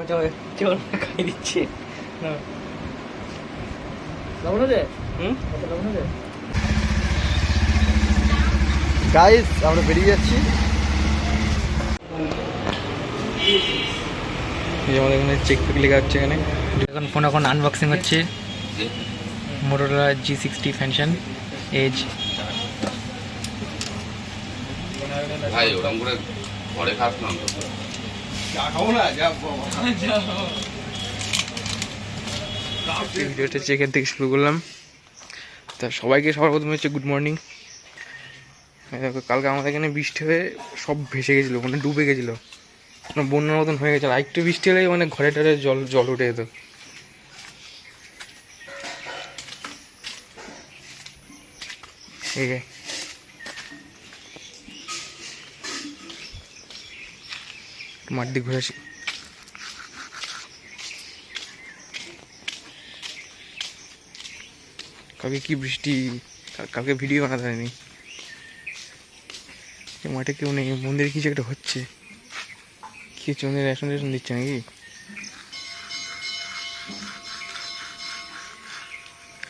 চল চল খাই দিচ্ছে না লবণ আছে হুম লবণ আছে গাইস আমরা বেরিয়ে যাচ্ছি এই যে আমাদের এখানে চেক ফেক লেখা হচ্ছে এখানে এখন ফোন এখন আনবক্সিং হচ্ছে Motorola G sixty fusion edge ভাই ওরকম করে ঘরে খাস না। ভিডিওটা এখান থেকে শুরু করলাম। তা সবাইকে সবার প্রথমে হচ্ছে গুড মর্নিং কালকে আমাদের এখানে বৃষ্টি হয়ে সব ভেসে গেছিল মানে ডুবে গেছিল। মানে বন্যার মতন হয়ে গেছিল। আর একটু বৃষ্টি হলেই মানে ঘরে টরে জল জল উঠে যেত। ঠিক আছে মাঠ দিয়ে ঘুরে আসি। কালকে কি বৃষ্টি? কাল- কালকে ভিডিও বানাতে হয়নি এই মাঠে কেউ নেই। মন্দিরে কিছু একটা হচ্ছে। কি মন্দিরে রেশন টেশন দিচ্ছে নাকি?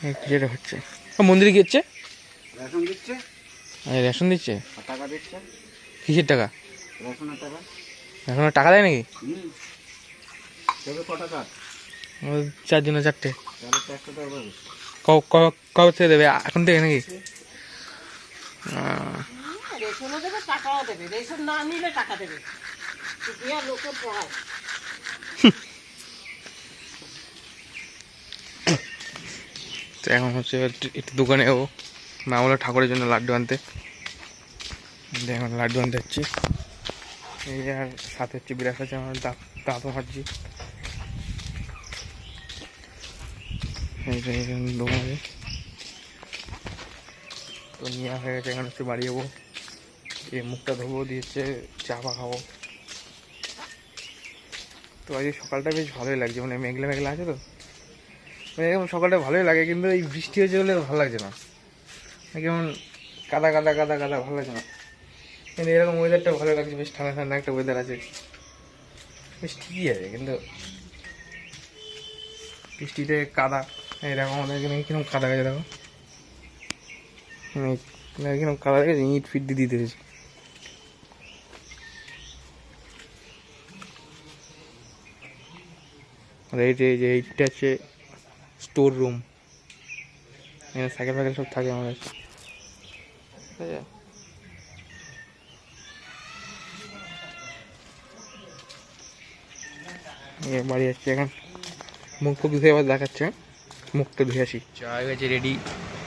কিছু একটা হচ্ছে। মন্দিরে কি হচ্ছে? রেশন দিচ্ছে? রেশন দিচ্ছে? কিসের টাকা? রেশনের টাকা। এখন আর টাকা দেয় নাকি? হুম তবে ও, চারজনে চারটে। কবে থেকে দেবে? এখন থেকে নাকি? আহ, রেশনও দেবে টাকাও দেবে। রেশন না নিলে টাকা দেবে। দিয়া লোকে পড়ায়। তো এখন হচ্ছে একটু- একটু দোকানে ও মা বলো ঠাকুরের জন্য লাড্ডু আনতে। এখন লাড্ডু আনতে যাচ্ছি। এই আর সাথে হচ্ছে বিরাট আছে আমার দাঁতও ভাবছি এই যে এখানে তো নিয়ে হয়ে গেছে, এখন হচ্ছে বাড়ি যাব। দিয়ে মুখটা ধোবো, দিয়ে হচ্ছে চা পা খাব। তো আজকে সকালটা বেশ ভালোই লাগছে মানে মেঘলা মেঘলা আছে তো। মানে এরকম সকালটা ভালোই লাগে, কিন্তু এই বৃষ্টি হয়েছে বলে ভালো লাগছে না। মানে কেমন কাদা কাদা কাদা কাদা, ভালো লাগছে না। কিন্তু এরকম ওয়েদারটা ভালো লাগছে, বেশ ঠান্ডা ঠান্ডা একটা ওয়েদার আছে। বেশ ঠিকই আছে, কিন্তু বৃষ্টিতে কাদা, এরকম কীরকম কাদা গেছে দেখো। কীরকম কাদা গেছে, ইট ফিট দিয়ে দিতে হয়েছে। যে, এই যে, এইটা হচ্ছে স্টোর রুম এখানে সাইকেল ফাইকেল সব থাকে আমাদের। ঠিক আছে? বাড়ি যাচ্ছে এখন। মুখ ফুক ধুয়ে আবার দেখাচ্ছে মুখটা ধুয়ে আসি। চা হয়ে গেছে রেডি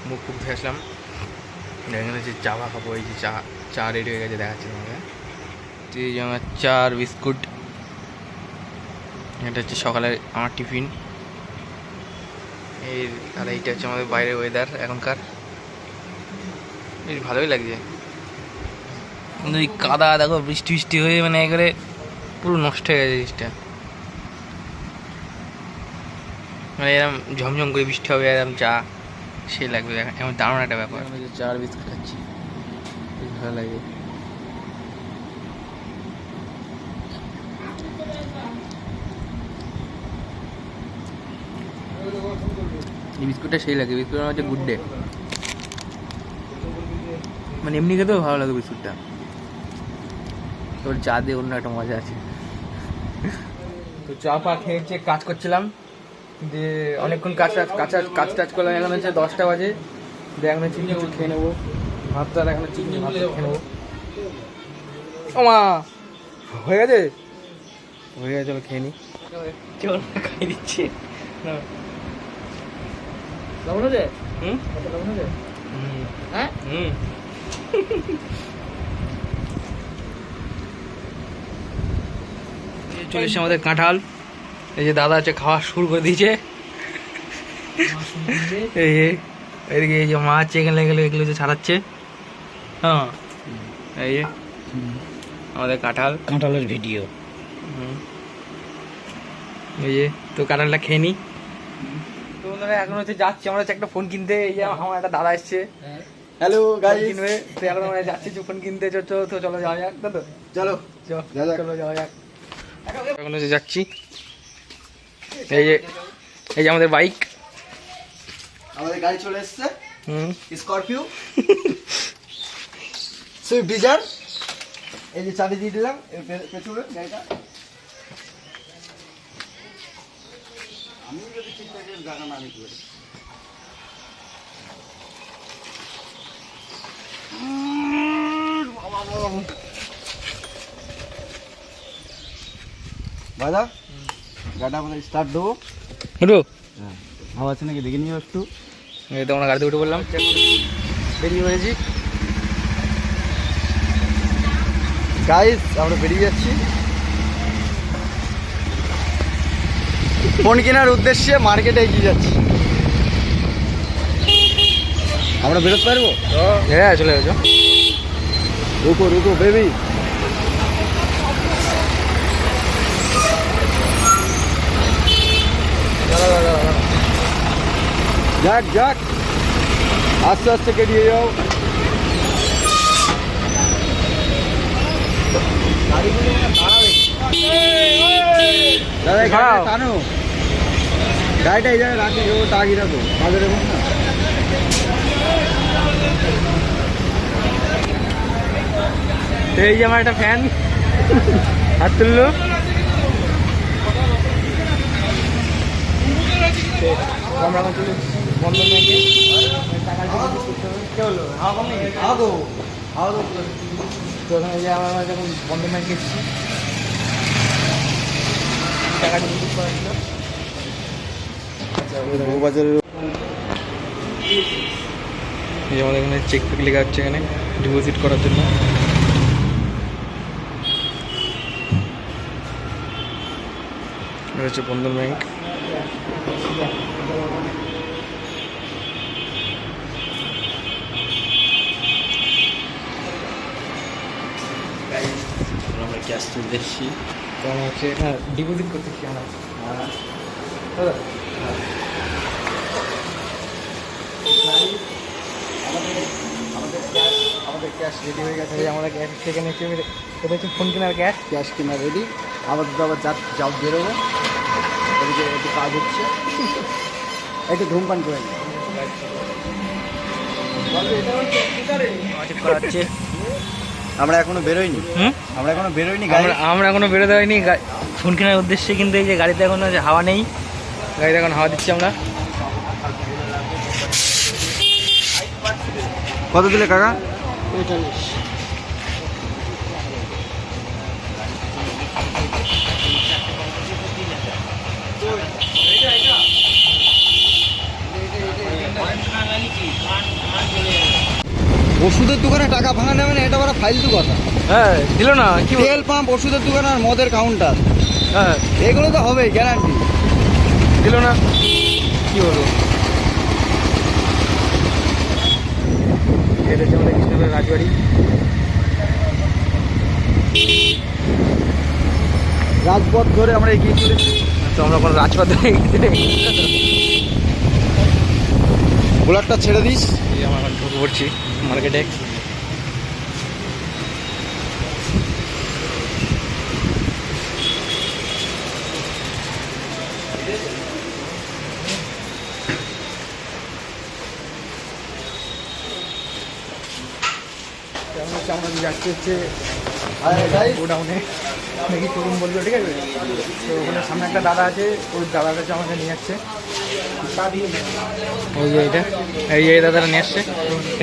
মুখ ফুক ধুয়ে আসলাম। হচ্ছে চা খাব, এই যে চা চা রেডি হয়ে গেছে, দেখাচ্ছে তোমাকে। এই আমার চা আর বিস্কুট। এটা হচ্ছে সকালের আমার টিফিন। এই আর এইটা হচ্ছে আমাদের বাইরের ওয়েদার এখনকার। বেশ ভালোই লাগছে। কিন্তু এই কাদা, দেখো বৃষ্টি বৃষ্টি হয়ে মানে একেবারে পুরো নষ্ট হয়ে গেছে জিনিসটা। মানে এরকম ঝমঝম করে বৃষ্টি হবে এরকম চা সে লাগবে। এমন দারুণ একটা ব্যাপার। আমি চা আর বিস্কুট খাচ্ছি। ভালো লাগে। এই বিস্কুটটা সেই লাগে। বিস্কুটটা হচ্ছে গুড ডে মানে এমনি খেতেও ভালো লাগে বিস্কুটটা। তোর চা দিয়ে অন্য একটা মজা আছে। তো চা পা খেয়ে হচ্ছে কাজ করছিলাম যে অনেকক্ষণ কাজ টাজ কাজ কাজ টাজ করলাম। এখন হচ্ছে দশটা বাজে। দিয়ে এখন কিছু খেয়ে নেব। ভাত টাত এখন কিছু ভাত খেয়ে নেব। ও মা হয়ে গেছে? হয়ে গেছে চলো খেয়ে নি। চল খাই দিচ্ছি। লবণ হুম? হ্যাঁ? হুম। চলে এসছে আমাদের কাঁঠাল। এই যে দাদা আছে খাওয়া শুরু করে দিয়েছে। এই যে এদিকে এই যে মাছ এখানে লেগে এগুলো যে ছাড়াচ্ছে। হ্যাঁ এই যে আমাদের কাঁঠাল। কাঁঠালের ভিডিও। এই যে তো কাঁঠালটা খেয়ে নি। তো বন্ধুরা এখন হচ্ছে যাচ্ছি আমরা হচ্ছে একটা ফোন কিনতে। এই যে আমার একটা দাদা এসছে। হ্যালো গাইস কিনবে। তো এখন আমরা যাচ্ছি ফোন কিনতে। চো চো তো চলো যাওয়া যাক দাদা চলো। চলো চলো যাওয়া যাক। এখন হচ্ছে যাচ্ছি। এই যে এই যে আমাদের বাইক। আমাদের গাড়ি চলে এসছে। হুম। স্করপিও সুইফট ডিজার এই যে চাবি দিয়ে দিলাম পেছনে গাড়িটা। আমি যদি ঠিকঠাক জানা না আমি করি? দাদা গাড়িটা আমাদের স্টার্ট দেবো। হলো হ্যাঁ হাওয়া আছে নাকি? দেখে নিও একটু। এই তো আমরা গাড়িতে উঠে বললাম বেরিয়ে পড়েছি। গাইস আমরা বেরিয়ে যাচ্ছি। ফোন কেনার উদ্দেশ্যে মার্কেটে এগিয়ে যাচ্ছি। আমরা বেরোতে পারব? হ্যাঁ চলে গেছো রুকো রুকো বেবি যাক যাক। আস্তে আস্তে কেটে যাও। দাদা গাড়িটা টানো। গাড়িটা এই জায়গায় রাখি ও তাগি রাখো। বাজারে না। এই যে আমার একটা ফ্যান হাত তুললো। আমরা চলে বন্ধন ব্যাংকে বন্ধন এসেছি টাকা ডিপোজিট আমাদের এখানে চেক ফেক লেখা হচ্ছে এখানে ডিপোজিট করার জন্য। এটা হচ্ছে বন্ধন ব্যাংক ক্যাশ তুলতে এসেছি তো হচ্ছে হ্যাঁ ডিপোজিট করতেছি আমরা দাদা আমাদের ক্যাশ আমাদের ক্যাশ রেডি হয়ে গেছে। আমরা ক্যাশ থেকে নিচ্ছি এটা হচ্ছে ফোন কেনার ক্যাশ ক্যাশ কেনা রেডি আমাদের তো আবার যা যাও বেরোবো। এদিকে একটু কাজ হচ্ছে। একটু ধূমপান করে নিই। করা হচ্ছে। আমরা এখনও বেরোইনি। হুম? আমরা এখনও বেরোইনি গাড়ি। আমরা আমরা এখনও বেরোতে হয়নি গা- ফোন কেনার উদ্দেশ্যে কিন্তু এই যে গাড়িতে এখন যে হাওয়া নেই গাড়িতে এখন হাওয়া দিচ্ছি আমরা। কত দিলে কাকা? ওষুধের দোকানে টাকা ভাঙা নেবে না এটা বড় ফাইলতু কথা। হ্যাঁ দিল না কি তেল পাম্প ওষুধের দোকান আর মদের কাউন্টার হ্যাঁ। এগুলো তো হবেই গ্যারান্টি দিল না কি বলব? এটা হচ্ছে আমাদের কৃষ্ণনগরের রাজবাড়ি। রাজপথ ধরে আমরা এগিয়ে চলেছি। তো আমরা কোনো রাজপথ ধরে এগিয়ে বোলারটা ছেড়ে দিস। আমরা এখন ঢুকে পড়ছি। মার্কেটে। আমরা যাচ্ছি হচ্ছে গোডাউনে ঠিক আছে? তো ওখানে সামনে একটা দাদা আছে, ওই দাদার কাছে আমাকে নিয়ে যাচ্ছে। এই যে এটা এই যে এই নিয়ে আসছে।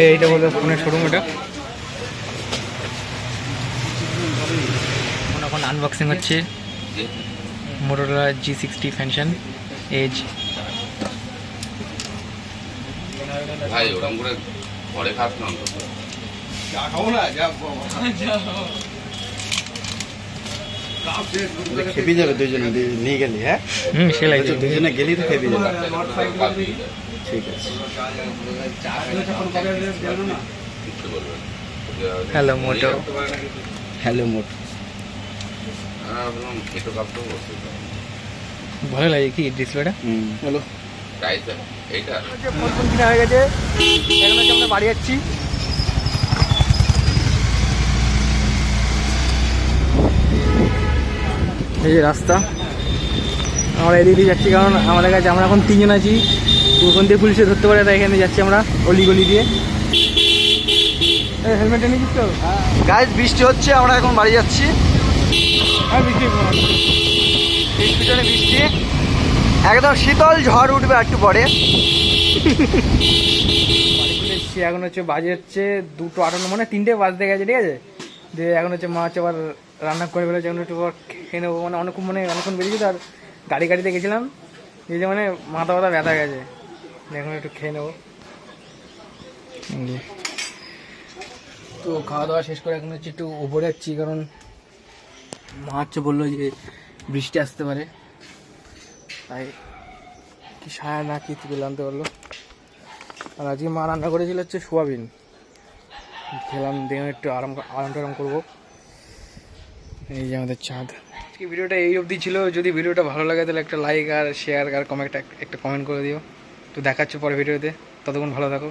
এইটা বলবে ফোনের শোরুম এটা। এখন এখন আনবক্সিং হচ্ছে। Motorola G sixty fusion edge ভাই ওরকম করে ঘরে খাস না খেপে যাবে দুজনে নিয়ে গেলি হ্যাঁ? হুম সেলাই দুজনে গেলি তো খেপে যাবে। ঠিক আছে. হ্যালো মোট। হ্যাঁ কাপড় বসে ভালো লাগে কি ডিসপ্লেটা? হুম। হ্যালো। এইটা? হয়ে গেছে। এখন আমরা বাড়ি যাচ্ছি। এই যে রাস্তা। আমরা এদিকে দিয়ে যাচ্ছি কারণ আমাদের কাছে আমরা এখন তিনজন আছি। ওখান দিয়ে পুলিশে ধরতে পারে তাই এখানে যাচ্ছি আমরা অলি গলি দিয়ে। হেলমেট এনেছিস তো গাইজ বৃষ্টি হচ্ছে আমরা এখন বাড়ি যাচ্ছি। হ্যাঁ বৃষ্টি পিছনে বৃষ্টি। একদম শীতল ঝড় উঠবে একটু পরে। এখন হচ্ছে বাজে হচ্ছে দুটো আটান্ন মানে তিনটে বাজতে গেছে ঠিক আছে? দিয়ে এখন হচ্ছে মা হচ্ছে আবার রান্না করে ফেলেছে, এখন একটু খেয়ে নেব। মানে অনেকক্ষণ মানে অনেকক্ষণ বেরিয়েছি তো আর গাড়ি গাড়িতে গেছিলাম। যে মানে মাথা ব্যথা ব্যথা গেছে। এখন একটু খেয়ে নেব। তো খাওয়া দাওয়া শেষ করে এখন হচ্ছে একটু উপরে যাচ্ছি, কারণ মা হচ্ছে বলল যে বৃষ্টি আসতে পারে। তাই কি সায়া না কি তুলে আনতে পারল। আর আজকে মা রান্না করেছিল হচ্ছে সোয়াবিন। খেলাম দেখলাম একটু আরাম আরাম টারাম করব। এই যে আমাদের চাঁদ। আজকে ভিডিওটা এই অবধি ছিল। যদি ভিডিওটা ভালো লাগে, তাহলে একটা লাইক আর শেয়ার আর কমেন্ট একটা কমেন্ট করে দিও। তো দেখাচ্ছ পরে ভিডিওতে। ততক্ষণ ভালো থাকো।